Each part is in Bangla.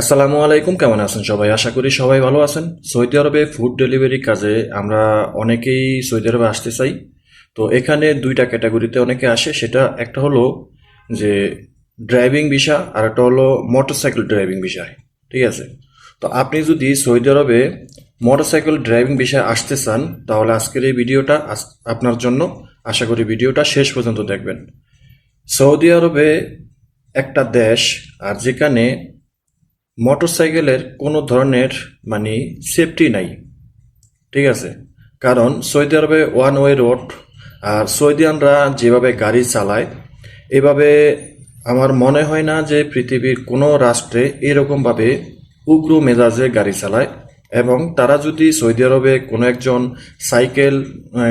আসসালামু আলাইকুম, কেমন আছেন সবাই? আশা করি সবাই ভালো আছেন। সৌদি আরবে ফুড ডেলিভারি কাজে আমরা অনেকেই সৌদি আরবে আসতে চাই। তো এখানে দুইটা ক্যাটাগরিতে অনেকে আসে। সেটা একটা হলো যে ড্রাইভিং ভিসা আর একটা হলো মোটরসাইকেল ড্রাইভিং বিষয় ঠিক আছে? তো আপনি যদি সৌদি আরবে মোটরসাইকেল ড্রাইভিং বিষয়ে আসতে চান, তাহলে আজকের এই ভিডিওটা আপনার জন্য। আশা করি ভিডিওটা শেষ পর্যন্ত দেখবেন। সৌদি আরবে একটা দেশ, আর যেখানে মোটরসাইকেলের কোনো ধরনের মানে সেফটি নাই। ঠিক আছে? কারণ সৌদি আরবে ওয়ান ওয়ে রোড আর সৌদিয়ানরা যেভাবে গাড়ি চালায়, এভাবে আমার মনে হয় না যে পৃথিবীর কোনো রাষ্ট্রে এরকমভাবে উগ্র মেজাজে গাড়ি চালায় এবং তারা যদি সৌদি আরবে কোনো একজন সাইকেল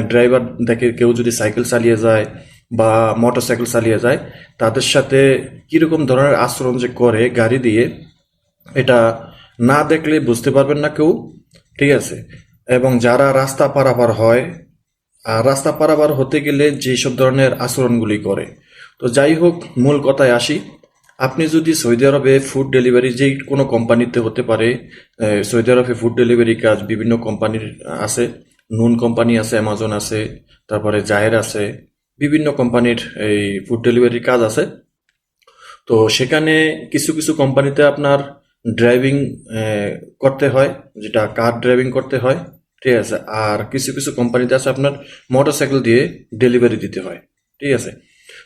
ড্রাইভার দেখে কেউ যদি সাইকেল চালিয়ে যায় বা মোটরসাইকেল চালিয়ে যায়, তাদের সাথে কীরকম ধরনের আচরণ যে করে গাড়ি দিয়ে এটা না দেখলে বুঝতে পারবেন না কেউ, ঠিক আছে? এবং যারা রাস্তা পারাপার হয়, আর রাস্তা পারাপার হতে গেলে যেসব ধরনের আচরণগুলি করে। তো যাই হোক, মূল কথায় আসি। আপনি যদি সৌদি আরবে ফুড ডেলিভারি যেই কোনো কোম্পানিতে হতে পারে সৌদি আরবে ফুড ডেলিভারি কাজ বিভিন্ন কোম্পানির আছে, নুন কোম্পানি আছে, অ্যামাজন আছে, তারপরে জায়ের আছে, বিভিন্ন কোম্পানির এই ফুড ডেলিভারির কাজ আছে। তো সেখানে কিছু কিছু কোম্পানিতে আপনার ড্রাইভিং করতে হয়, যেটা কার ড্রাইভিং করতে হয়, ঠিক আছে? আর কিছু কিছু কোম্পানিতে আছে আপনার মোটরসাইকেল দিয়ে ডেলিভারি দিতে হয়, ঠিক আছে?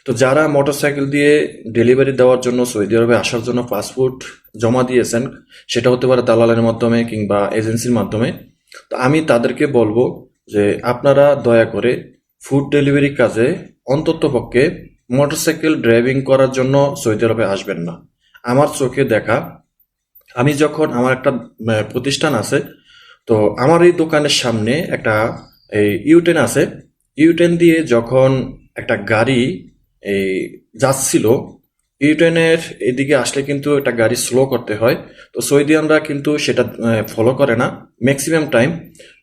তো যারা মোটরসাইকেল দিয়ে ডেলিভারি দেওয়ার জন্য, সৌদি আরবে আসার জন্য পাসপোর্ট জমা দিয়েছেন, সেটা হতে পারে দালালের মাধ্যমে কিংবা এজেন্সির মাধ্যমে, তো আমি তাদেরকে বলব যে আপনারা দয়া করে ফুড ডেলিভারি কাজে অন্ততপক্ষে মোটরসাইকেল ড্রাইভিং করার জন্য সৌদি আরবে আসবেন না। আমার চোখে দেখা আমি যখন আমার একটা প্রতিষ্ঠান আছে, তো আমার এই দোকানের সামনে একটা, এই ইউটেন আছে। ইউটেন দিয়ে যখন একটা গাড়ি এই যাচ্ছিল ইউটেনের এদিকে আসলে কিন্তু একটা গাড়ি স্লো করতে হয়। তো সৌদিয়ানরা কিন্তু সেটা ফলো করে না। ম্যাক্সিমাম টাইম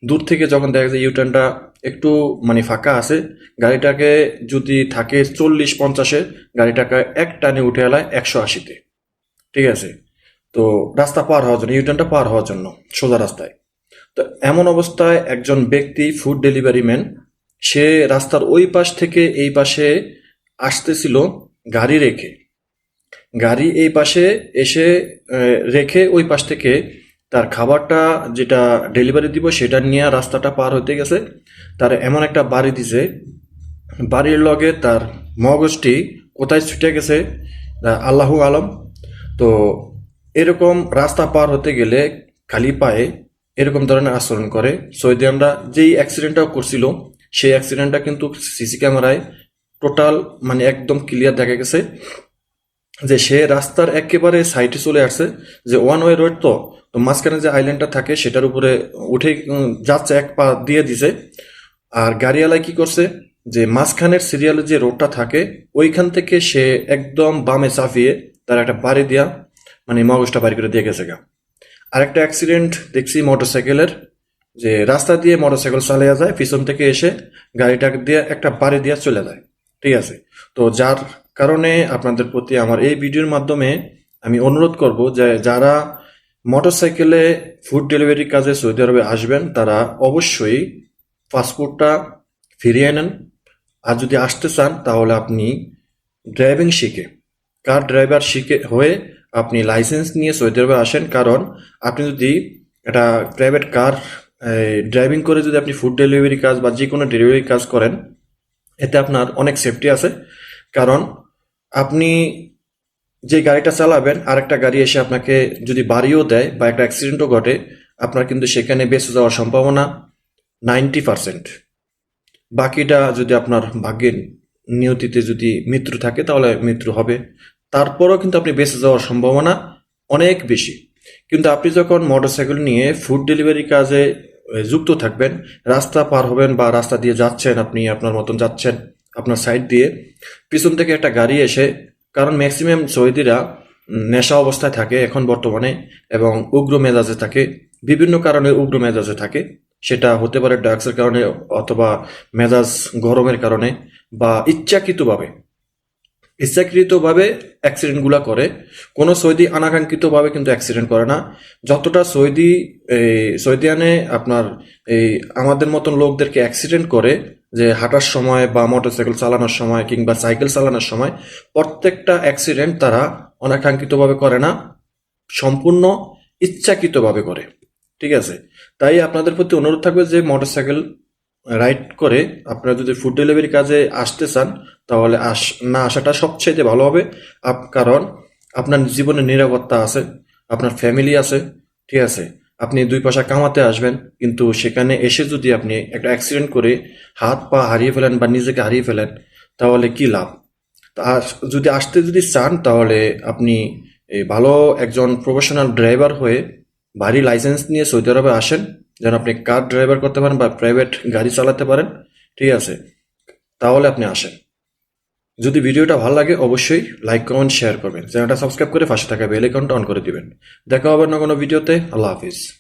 দূর থেকে যখন দেখা যায় ইউটেনটা একটু মানে ফাঁকা আছে, গাড়িটাকে যদি থাকে চল্লিশ পঞ্চাশে, গাড়িটাকে এক টানে উঠে এলায় একশো আশিতে। ঠিক আছে? তো রাস্তা পার হওয়ার জন্য ইউটার্নটা পার হওয়ার জন্য, সোজা রাস্তায়। তো এমন অবস্থায় একজন ব্যক্তি ফুড ডেলিভারি ম্যান সে রাস্তার ওই পাশ থেকে এই পাশে আসতেছিল গাড়ি রেখে। গাড়ি এই পাশে এসে রেখে ওই পাশ থেকে তার খাবারটা যেটা ডেলিভারি দিব, সেটা নিয়ে রাস্তাটা পার হতে গেছে। তার এমন একটা বাড়ি দিছে। বাড়ির লগে তার মগজটি কোথায় ছুটে গেছে আল্লাহু আলম। তো এরকম রাস্তা পার হতে গেলে খালি পায়ে এরকম ধরনের আচরণ করে। সৌদি আমরা যেই অ্যাক্সিডেন্টটা করছিল, সেই অ্যাক্সিডেন্টটা কিন্তু সিসি ক্যামেরায় টোটাল মানে একদম ক্লিয়ার দেখা গেছে যে সে রাস্তার একেবারে সাইডে চলে আসছে, যে ওয়ান ওয়ে রোড তো তো মাঝখানে যে আইল্যান্ডটা থাকে সেটার উপরে উঠে যাচ্ছে এক পা দিয়ে দিছে। আর গাড়িওয়ালায় কি করছে, যে মাঝখানের সিরিয়ালে যে রোডটা থাকে, ওইখান থেকে সে একদম বামে চাপিয়ে তার একটা বাড়ি দিয়া মানে মগজটা বাড়ি করে দিয়ে গেছে গা। আরেকটা অ্যাক্সিডেন্ট দেখছি মোটরসাইকেলের যে রাস্তা দিয়ে মোটরসাইকেল চালিয়ে যায়, পিছন থেকে এসে গাড়িটা দিয়ে একটা বাড়ি দিয়ে চলে যায়। ঠিক আছে? তো যার কারণে আপনাদের প্রতি আমার এই ভিডিওর মাধ্যমে আমি অনুরোধ করব যে যারা মোটরসাইকেলে ফুড ডেলিভারি কাজে সৌদি আরবে আসবেন, তারা অবশ্যই পাসপোর্টটা ফিরিয়ে নেন। আর যদি আসতে চান, তাহলে আপনি ড্রাইভিং শিখে কার ড্রাইভার শিখে হয়ে আপনি লাইসেন্স নিয়ে সৌদি আরবে আসেন, কারণ আপনি যদি একটা প্রাইভেট কার ড্রাইভিং করে যদি আপনি ফুড ডেলিভারি কাজ বা যে কোনো ডেলিভারি কাজ করেন, এতে আপনার অনেক সেফটি আছে। কারণ আপনি যে গাড়িটা চালাবেন, আরেকটা গাড়ি এসে আপনাকে যদি বাড়িও দেয় বা একটা অ্যাক্সিডেন্টও ঘটে, আপনার কিন্তু সেখানে বেঁচে যাওয়ার সম্ভাবনা নাইনটি পার্সেন্ট বাকিটা যদি আপনার ভাগ্যের নিয়তিতে যদি মৃত্যু থাকে, তাহলে মৃত্যু হবে। তারপরও কিন্তু আপনি বেঁচে যাওয়ার সম্ভাবনা অনেক বেশি। কিন্তু আপনি যখন মোটরসাইকেল নিয়ে ফুড ডেলিভারি কাজে যুক্ত থাকবেন, রাস্তা পার হবেন বা রাস্তা দিয়ে যাচ্ছেন আপনি, আপনার মতন যাচ্ছেন আপনার সাইড দিয়ে, পিছন থেকে একটা গাড়ি এসে, কারণ ম্যাক্সিমাম সৌদিরা নেশা অবস্থায় থাকে এখন বর্তমানে এবং উগ্র মেজাজে থাকে, বিভিন্ন কারণে উগ্র মেজাজে থাকে। সেটা হতে পারে ড্রাগসের কারণে অথবা মেজাজ গরমের কারণে বা ইচ্ছাকৃতভাবে। ইচ্ছাকৃতভাবে অ্যাক্সিডেন্টগুলো করে। কোনো সৌদি অনাকাঙ্ক্ষিতভাবে কিন্তু অ্যাক্সিডেন্ট করে না। যতটা সৌদি সৌদিয়ানে আপনার এই আমাদের মতন লোকদেরকে অ্যাক্সিডেন্ট করে যে হাঁটার সময় বা মোটরসাইকেল চালানোর সময় কিংবা সাইকেল চালানোর সময়, প্রত্যেকটা অ্যাক্সিডেন্ট তারা অনাকাঙ্ক্ষিতভাবে করে না, সম্পূর্ণ ইচ্ছাকৃতভাবে করে। ঠিক আছে? তাই আপনাদের প্রতি অনুরোধ থাকবে যে মোটরসাইকেল রাইড করে আপনারা যদি ফুড ডেলিভারি কাজে আসতে চান, তাহলে আস, না আসাটা সবচেয়ে ভালো হবে। আপ- কারণ আপনার জীবনে নিরাপত্তা আছে, আপনার ফ্যামিলি আছে, ঠিক আছে? আপনি দুই পয়সা কামাতে আসবেন, কিন্তু সেখানে এসে যদি আপনি একটা অ্যাক্সিডেন্ট করে হাত পা হারিয়ে ফেলেন বা নিজেকে হারিয়ে ফেলেন, তাহলে কি লাভ? তা যদি আসতে যদি চান, তাহলে আপনি ভালো একজন প্রফেশনাল ড্রাইভার হয়ে ভারী লাইসেন্স নিয়ে সৌদি আরবে আসেন। যেন আপনি কার ড্রাইভার করতে পারেন বা প্রাইভেট গাড়ি চালাতে পারেন, ঠিক আছে? তাহলে আপনি আসেন। যদি ভিডিওটা ভালো লাগে, অবশ্যই লাইক কমেন্ট শেয়ার করবেন। চ্যানেলটা সাবস্ক্রাইব করে পাশে থাকা বেল আইকনটা অন করে দিবেন। দেখা হবে না কোনো ভিডিওতে। আল্লাহ হাফিজ।